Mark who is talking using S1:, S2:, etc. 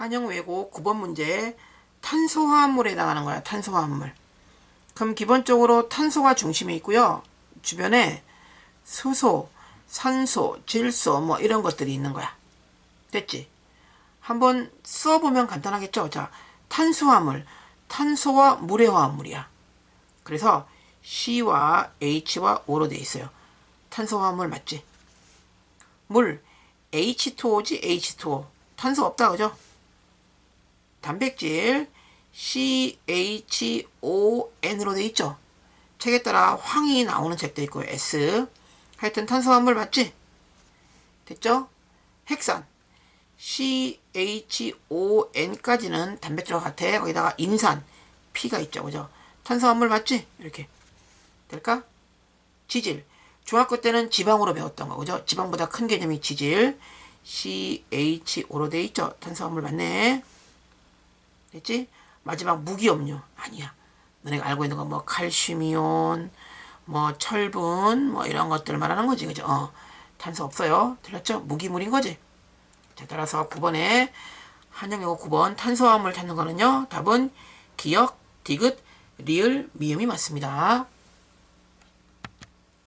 S1: 한영 외고 9번 문제 탄소화합물에 해당하는 거야. 탄소화합물. 그럼 기본적으로 탄소가 중심에 있고요. 주변에 수소, 산소, 질소 뭐 이런 것들이 있는 거야. 됐지? 한번 써보면 간단하겠죠? 자, 탄수화물. 탄소와 물의 화합물이야. 그래서 C와 H와 O로 돼 있어요. 탄소화합물 맞지? 물 H2O지 H2O. 탄소 없다 그죠? 단백질 CHON으로 돼 있죠? 책에 따라 황이 나오는 책도 있고 S. 하여튼 탄소화물 맞지? 됐죠? 핵산 CHON까지는 단백질과 같아. 거기다가 인산 P가 있죠. 그죠? 탄수화물 맞지? 이렇게. 될까? 지질. 중학교 때는 지방으로 배웠던 거. 그죠? 지방보다 큰 개념이 지질. CHO로 돼 있죠. 탄수화물 맞네. 됐지? 마지막 무기염료. 아니야. 너네가 알고 있는 거 뭐 칼슘이온, 뭐 철분, 뭐 이런 것들 말하는 거지. 그죠? 어. 탄소 없어요. 틀렸죠? 무기물인 거지. 자, 따라서 9번에 한영여고 9번 탄소화물 찾는 거는요. 답은 기역, 디귿, 리을, 미음이 맞습니다.